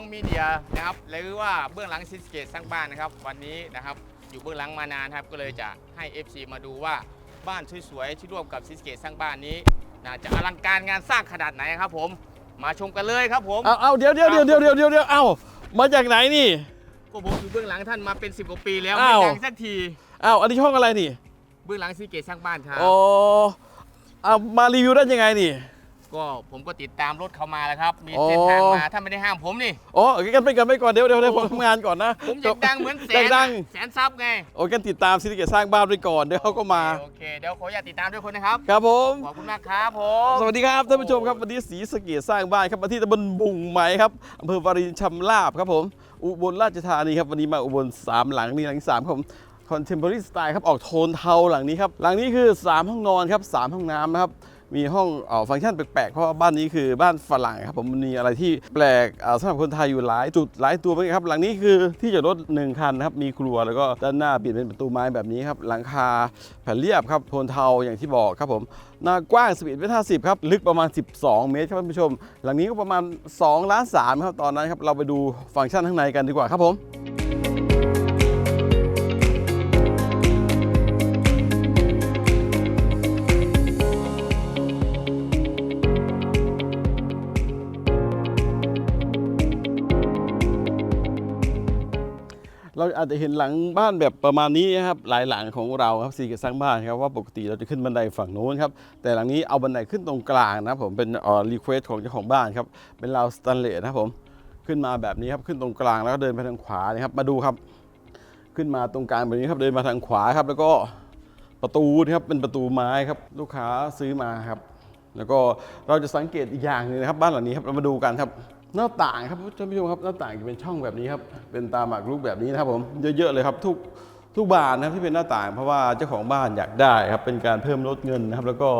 สมปองมีเดียนะครับหรือว่าเบื้องหลังซิสเกตสร้างบ้านนะครับ วันนี้นะครับอยู่เบื้องหลังมานานครับก็เลยจะให้ FC มาดูว่าบ้านสวยๆที่ร่วมกับซิสเกตสร้างบ้านนี้น่าจะอลังการงานสร้างขนาดไหนครับผมมาชมกันเลยครับผมเอาเอาเดี๋ยวเดี๋ยวเดี๋ยวเดี๋ยวเดี๋ยวเดี๋ยวเดี๋ยวเอามาจากไหนนี่ก็ผมอยู่เบื้องหลังท่านมาเป็น 10กว่าปีแล้วอ้าไม่วดังสักทีเอาอันนี้ช่องอะไรนี่ เบื้องหลังซิสเกตสร้างบ้านครับอ๋อเอามารีวิวได้ยังไงนี่ ก็ผมก็ติดตามรถเขามาแล้วครับ มีอ๋อเส้นทางมาถ้าไม่ได้ห้ามผมนี่อ๋อกันไปกันไปก่อนเดี๋ยวเดี๋ยวเดี๋ยวผมทำงานก่อนนะผมอยากดังเหมือนแสอยานกดังแสนซับไงโอ้กันติดตามซิลิเกตสร้างบ้านไปก่อนเดี๋ยวเขาก็มาโอเคเดี๋ยวขออยากติดตามด้วยคนนะครับครับผมขอบคุณมากครับผมสวัสดีครับท่านผู้ชมครับวันนี้สีสะเกตสร้างบ้านครับมาที่ตำบลบุงไหมครับอำเภอวารินชำราบครับผมอุบลราชธานีครับวันนี้มาอุบลสามหลังนี่หลังที่สามครับผมคอนเทมพอรี่สไตล์ครับออกโทนเทาหลังนี้ครับหลังนี้คือ 3 ห้องนอนครับ3ห้องน้ำนะครับ มีห้องออฟังก์ชันแปลกๆ เพราะว่าบ้านนี้คือบ้านฝรั่งครับผมมีอะไรที่แปลกสำหรับคนไทยอยู่หลายจุดหลายตัวเหมือนกันครับ หลังนี้คือที่จอดรถหนึ่งคันนะครับ มีครัวแล้วก็ด้านหน้าเปลี่ยนเป็นประตูไม้แบบนี้ครับ หลังคาแผ่นเรียบครับโทนเทาอย่างที่บอกครับผมหน้ากว้าง11เมตร50ครับ ลึกประมาณ 12 เมตรครับท่านผู้ชม หลังนี้ก็ประมาณ2ล้าน3ครับตอนนั้นครับเราไปดูฟังก์ชันข้างในกันดีกว่าครับผม เราอาจจะเห็นหลังบ้านแบบประมาณนี้นะครับหลายหลังของเราครับสีกสร้างบ้านครับว่าปกติเราจะขึ้นบันไดฝั่งโน้นครับแต่หลังนี้เอาบันไดขึ้นตรงกลางนะผมเป็นออรีเควสของเจ้าของบ้านครับเป็นราวสแตนเลสนะผมขึ้นมาแบบนี้ครับขึ้นตรงกลางแล้วก็เดินไปทางขวานะครับมาดูครับ ขึ้นมาตรงกลางแบบนี้ครับเดินมาทางขวาครับ แล้วก็ประตูนะครับเป็นประตูไม้ครับลูกค้าซื้อมาครับ แล้วก็เราจะสังเกตอีกอย่างหนึงนะครับบ้านหลังนี้ครับเรามาดูกันครับ หน้าต่างครับท่านผู้ชมครับหน้าต่างจะเป็นช่องแบบนี้ครับเป็นตาหมากรุกแบบนี้นะครับผมเยอะๆเลยครับทุกทุกบานนะครับที่เป็นหน้าต่าง เพราะว่าเจ้าของบ้านอยากได้ครับเป็นการเพิ่มลดเงินนะครับ แล้วก็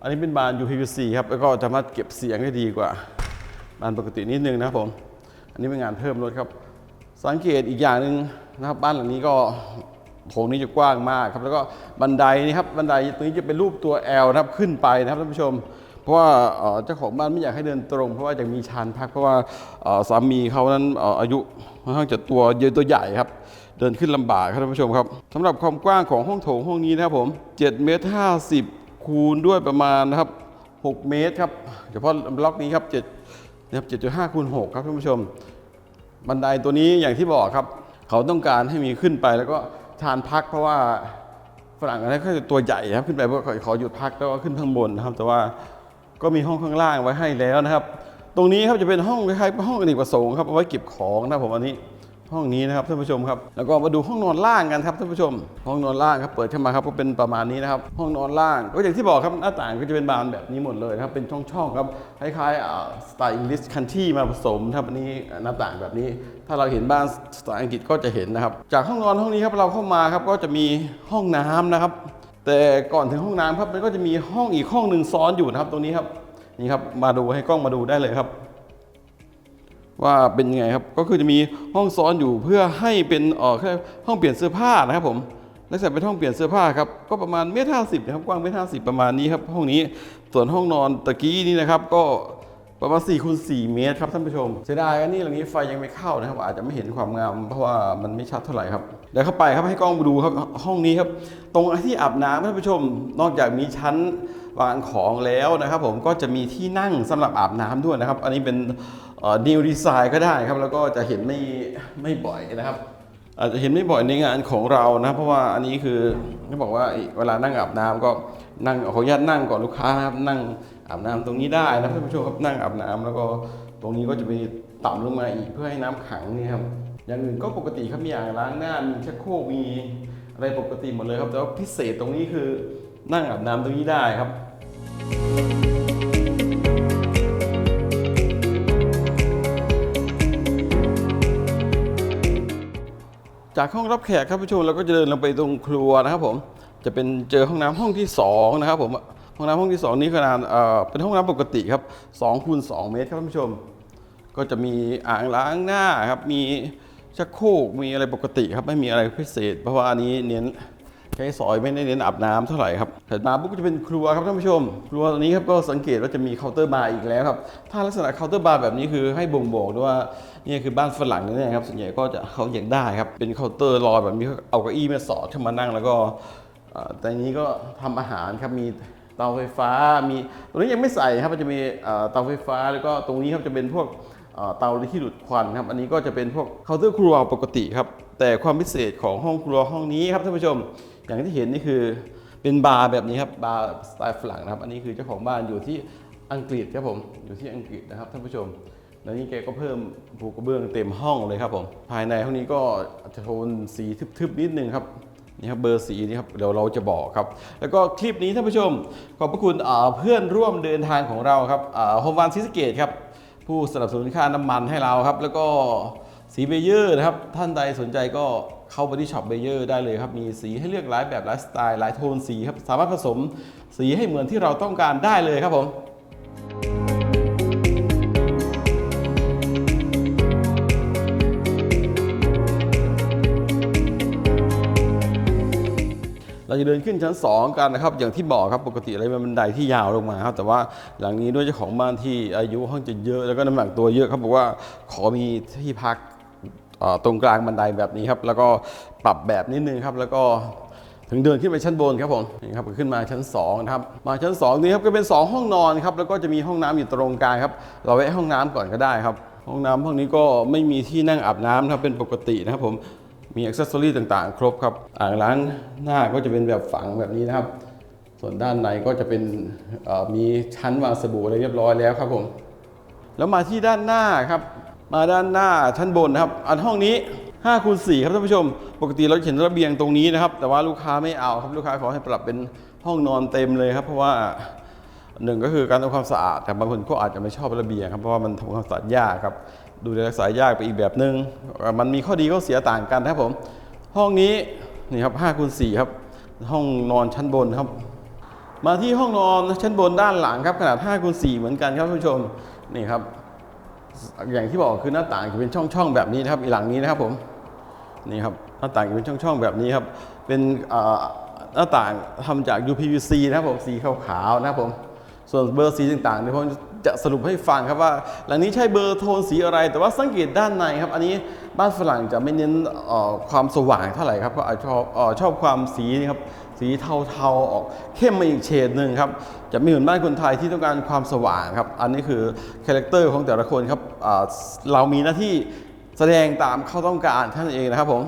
อันนี้เป็นบาน UPVC ครับแล้วก็สามารถเก็บเสียงได้ดีกว่าบานปกตินิดนึงนะครับผม อันนี้เป็นงานเพิ่มลดครับ สังเกตอีกอย่างหนึ่งนะครับบ้านหลังนี้ก็โถงนี้จะกว้างมากครับแล้วก็บันไดนี่ครับบันไดตรงนี้จะเป็นรูปตัว L นะครับขึ้นไปนะครับท่านผู้ชม เพราะว่าเจ้าของบ้านไม่อยากให้เดินตรง เพราะว่าจะมีชานพัก เพราะว่าสามีเขานั้นอายุค่อนข้างจะตัวเยอะตัวใหญ่ครับ เดินขึ้นลำบากครับท่านผู้ชมครับสำหรับความกว้างของห้องโถงห้องนี้นะครับผม7เมตร50 คูณด้วยประมาณนะครับ 6 เมตรครับเฉพาะบล็อกนี้ครับ7นะครับ7.5คูณ6ครับท่านผู้ชม บันไดตัวนี้อย่างที่บอกครับ เขาต้องการให้มีขึ้นไปแล้วก็ชานพักเพราะว่าฝรั่งอันนั้นเขาจะตัวใหญ่ครับขึ้นไปเพื่อขอขอหยุดพักแล้วก็ขึ้นข้างบนนะครับ แต่ว่า ก็มีห้องข้างล่างไว้ให้แล้วนะครับ ตรงนี้ครับจะเป็นห้องคล้ายๆห้องอเนกประสงค์ครับเอาไว้เก็บของนะครับผมอันนี้ห้องนี้นะครับท่านผู้ชมครับ แล้วก็มาดูห้องนอนล่างกันครับท่านผู้ชม ห้องนอนล่างครับเปิดเข้ามาครับก็เป็นประมาณนี้นะครับ ห้องนอนล่างก็อย่างที่บอกครับหน้าต่างก็จะเป็นบานแบบนี้หมดเลยนะครับเป็นช่องๆครับคล้ายๆสไตล์อังกฤษคันที่มาผสมครับอันนี้หน้าต่างแบบนี้ ถ้าเราเห็นบ้านสไตล์อังกฤษก็จะเห็นนะครับ จากห้องนอนห้องนี้ครับเราเข้ามาครับก็จะมีห้องน้ำนะครับ แต่ก่อนถึงห้องน้ำครับมันก็จะมีห้องอีกห้องหนึ่งซ้อนอยู่นะครับตรงนี้ครับนี่ครับมาดูให้กล้องมาดูได้เลยครับ ว่าเป็นยังไงครับก็คือจะมีห้องซ้อนอยู่เพื่อให้เป็นเอ่อแค่ห้องเปลี่ยนเสื้อผ้านะครับผมลักษณะเป็นห้องเปลี่ยนเสื้อผ้าครับก็ประมาณเมตรห้าสิบนะครับกว้างเมตรห้าสิบประมาณนี้ครับห้องนี้ส่วนห้องนอนตะกี้นี้นะครับก็ ประมาณ4คูณ4เมตรครับท่านผู้ชมเสียดายอันนี้หลังนี้ไฟยังไม่เข้านะครับ อาจจะไม่เห็นความงามเพราะว่ามันไม่ชัดเท่าไหร่ครับเดี๋ยวเข้าไปครับให้กล้องดูครับห้องนี้ครับ ตรงที่อาบน้ำท่านผู้ชม นอกจากมีชั้นวางของแล้วนะครับ ผมก็จะมีที่นั่งสำหรับอาบน้ำด้วยนะครับ อันนี้เป็นนิวดีไซน์ก็ได้ครับ แล้วก็จะเห็นไม่ไม่บ่อยนะครับอาจจะเห็นไม่บ่อยในงานของเรานะ เพราะว่าอันนี้คือเขาบอกว่าเวลานั่งอาบน้ำก็ นั่งขออนุญาตนั่งก่อนลูกค้านะครับนั่งอาบน้ำตรงนี้ได้นะท่านผู้ชมครับนั่งอาบน้ำแล้วก็ตรงนี้ก็จะมีต่ำลงมาอีกเพื่อให้น้ำขังนี่ครับอย่างอื่นก็ปกติครับมีอ่างล้างหน้ามีชักโครกมีอะไรปกติหมดเลยครับแต่ว่าพิเศษตรงนี้คือนั่งอาบน้ำตรงนี้ได้ครับจากห้องรับแขกครับผู้ชมเราก็จะเดินลงไปตรงครัวนะครับผม จะเป็นเจอห้องน้ำห้องที่สองนะครับผมห้องน้ำห้องที่สองนี้ขนาดเป็นห้องน้ำปกติครับ2คูณ2เมตรครับท่านผู้ชม ก็จะมีอ่างล้างหน้าครับมีชักโครกมีอะไรปกติครับไม่มีอะไรพิเศษ เพราะว่าอันนี้เน้นใช้สอยไม่ได้เน้นอาบน้ำเท่าไหร่ครับถัดมาปุ๊บก็จะเป็นครัวครับท่านผู้ชม ครัวตรงนี้ครับก็สังเกตว่าจะมีเคาน์เตอร์บาร์อีกแล้วครับ ถ้าลักษณะเคาน์เตอร์บาร์แบบนี้คือให้บ่งบอกด้วยว่านี่คือบ้านฝรั่งนี่นะครับส่วนใหญ่ก็จะเขาอยากได้ครับ เป็นเคาน์เตอร์รอยแบบนี้เอาเก้าอี้มาสอดขึ้นมานั่งแล้วก็ ต่อันนี้ก็ทำอาหารครับมีเตาไฟฟ้ามีตรงนี้ยังไม่ใส่ครับมันจะมีเตาไฟฟ้าแล้วก็ตรงนี้ครับจะเป็นพวกเตาที่ดูดควันครับอันนี้ก็จะเป็นพวกเคาน์เตอร์ครัวปกติครับแต่ความพิเศษของห้องครัวห้องนี้ครับท่านผู้ชมอย่างที่เห็นนี่คือเป็นบาร์แบบนี้ครับบาร์สไตล์ฝรั่งนะครับ อันนี้คือเจ้าของบ้านอยู่ที่อังกฤษครับผมอยู่ที่อังกฤษนะครับท่านผู้ชมแล้วนี่แกก็เพิ่มปูกระเบื้องเต็มห้องเลยครับผมภายในห้องนี้ก็จะโทนสีทึบๆนิดนึงครับ นี่ครับเบอร์สีนี่ครับเดี๋ยวเราจะบอกครับ แล้วก็คลิปนี้ท่านผู้ชม ขอบพระคุณเพื่อนร่วมเดินทางของเราครับโฮมวันซิสเกตครับผู้สนับสนุนค่าน้ำมันให้เราครับ แล้วก็สีเบเยอร์นะครับ ท่านใดสนใจก็เข้าไปที่ช็อปเบเยอร์ได้เลยครับ มีสีให้เลือกหลายแบบหลายสไตล์หลายโทนสีครับ สามารถผสมสีให้เหมือนที่เราต้องการได้เลยครับผม เราจะเดินขึ้นชั้น 2 กันนะครับ อย่างที่บอกครับปกติอะไรมันบันไดที่ยาวลงมาครับ แต่ว่าหลังนี้ด้วยเจ้าของบ้านที่อายุห้องจะเยอะแล้วก็น้ำหนักตัวเยอะครับบอกว่าขอมีที่พักตรงกลางบันไดแบบนี้ครับ แล้วก็ปรับแบบนิดนึงครับ แล้วก็ถึงเดินขึ้นไปชั้นบนครับผมนี่ครับขึ้นมาชั้น2นะครับมาชั้น 2 นี้ครับก็เป็น 2 ห้องนอนครับแล้วก็จะมีห้องน้ำอยู่ตรงกลางครับ เราแวะห้องน้ำก่อนก็ได้ครับ ห้องน้ำห้องนี้ก็ไม่มีที่นั่งอาบน้ำนะครับเป็นปกตินะครับผม มีอ c เซสซอรี่ต่างๆ ครบครับ อ่างล้างหน้าก็จะเป็นแบบฝังแบบนี้นะครับ ส่วนด้านในก็จะเป็นมีชั้นวางสบู่อะไรเรียบร้อยแล้วครับผม แล้วมาที่ด้านหน้าครับ มาด้านหน้าชั้นบนนะครับ อันห้องนี้5คูณ4ครับท่านผู้ชม ปกติเราเห็นระเบียงตรงนี้นะครับ แต่ว่าลูกค้าไม่เอาครับ ลูกค้าขอให้ปรับเป็นห้องนอนเต็มเลยครับ เพราะว่าหนึ่งก็คือการทำความสะอาด แต่บางคนก็อาจจะไม่ชอบระเบียงครับ เพราะว่ามันทำความสะอาดยากครับ ดูแลรักษายากไปอีกแบบหนึง่งมันมีข้อดีข้อเสียต่างกันนะครับผม ห้องนี้นี่ครับ5คูณ4ครับ ห้องนอนชั้นบนครับ มาที่ห้องนอนชั้นบนด้านหลังครับขนาด5คูณ4เหมือนกันครับท่านผู้ชมนี่ครับ อย่างที่บอกคือหน้าต่างจะเป็นช่องๆแบบนี้นะครับอีหลังนี้นะครับผมนี่ครับหน้าต่างจะเป็นช่องๆแบบนี้ครับ เป็นหน้าต่างทำจาก UPVC นะครับผมสีขาวๆนะครับผมส่วนเบอร์สีต่างๆเดี๋ยผม จะสรุปให้ฟังครับว่า หลังนี้ใช้เบอร์โทนสีอะไร แต่ว่าสังเกตด้านในครับ อันนี้บ้านฝรั่งจะไม่เน้นความสว่างเท่าไหร่ครับก็อาจจะชอบชอบความสีนี่ครับสีเทาๆออกเข้มมาอีกเฉดหนึ่งครับจะไม่เหมือนบ้านคนไทยที่ต้องการความสว่างครับ อันนี้คือคาแรคเตอร์ของแต่ละคนครับเรามีหน้าที่แสดงตามเขาต้องการท่านเองนะครับผม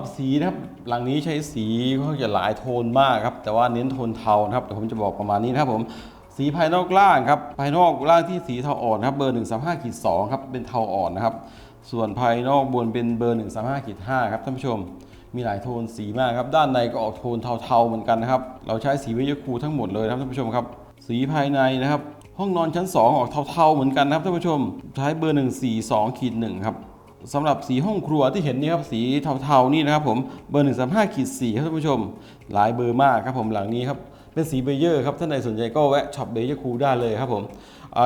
รับสีนะครับหลังนี้ใช้สีค่อนข้าจะหลายโทนมากครับ แต่ว่าเน้นโทนเทานะครับแต่ผมจะบอกประมาณนี้นะครับผมสีภายนอกล่างครับภายนอกล่างที่สีเทาอ่อนครับเบอร์135ขีด2ครับเป็นเทาอ่อนนะครับ ส่วนภายนอกบนเป็นเบอร์135ขีด5ครับท่านผู้ชมมีหลายโทนสีมากครับ ด้านในก็ออกโทนเทาๆเหมือนกันนะครับ เราใช้สีวิยคูทั้งหมดเลยครับท่านผู้ชมครับ สีภายในนะครับ ห้องนอนชั้น 2 ออกเทาๆเหมือนกันนะครับท่านผู้ชม ใช้เบอร์ 142ขีด1ครับ สำหรับสีห้องครัวที่เห็นนี่ครับสีเทาๆนี่นะครับผมเบอร์135ขีด4ครับท่านผู้ชม หลายเบอร์มากครับผมหลังนี้ครับเป็นสีเบเยอร์ครับท่านใดสนใจก็แวะช็อปเบเยอร์คูได้เลยครับผม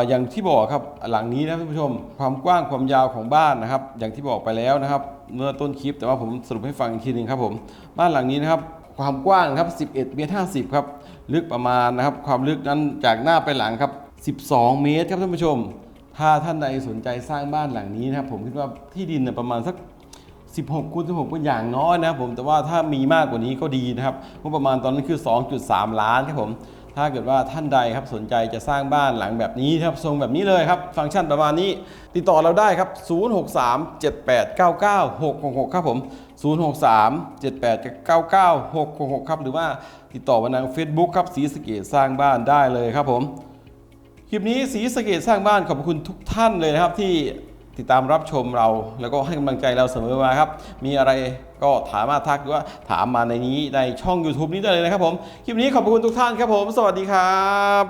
อย่างที่บอกครับหลังนี้นะท่านผู้ชม ความกว้างความยาวของบ้านนะครับ อย่างที่บอกไปแล้วนะครับเมื่อต้นคลิปแต่ว่าผมสรุปให้ฟังอีกทีหนึงครับผมบ้านหลังนี้นะครับความกว้างครับ 11เมตร50 ครับ ลึกประมาณนะครับ ความลึกนั้นจากหน้าไปหลังครับ 12 เมตรครับท่านผู้ชม ถ้าท่านใดสนใจสร้างบ้านหลังนี้นะครับผมคิดว่าที่ดินประมาณสัก 16คูณ16ก็อย่างน้อยนะครับผมแต่ว่าถ้ามีมากกว่านี้ก็ดีนะครับงบประมาณตอนนั้นคือ 2.3 ล้านครับผมถ้าเกิดว่าท่านใดครับสนใจจะสร้างบ้านหลังแบบนี้ครับทรงแบบนี้เลยครับ ฟังก์ชันประมาณนี้ ติดต่อเราได้ครับ 0637899666 ครับผม 0637899666 ครับ หรือว่าติดต่อมาทาง Facebook ครับสีสเกตสร้างบ้านได้เลยครับผม ลิปนี้สีสะเกตสร้างบ้านขอบคุณทุกท่านเลยนะครับที่ติดตามรับชมเราแล้วก็ให้กำลังใจเราเสมอมาครับ มีอะไรก็ถามมาทักหรือว่าถามมาในนี้ในช่อง YouTube นี้ได้เลยนะครับผม คลิปนี้ขอบคุณทุกท่านครับผม สวัสดีครับ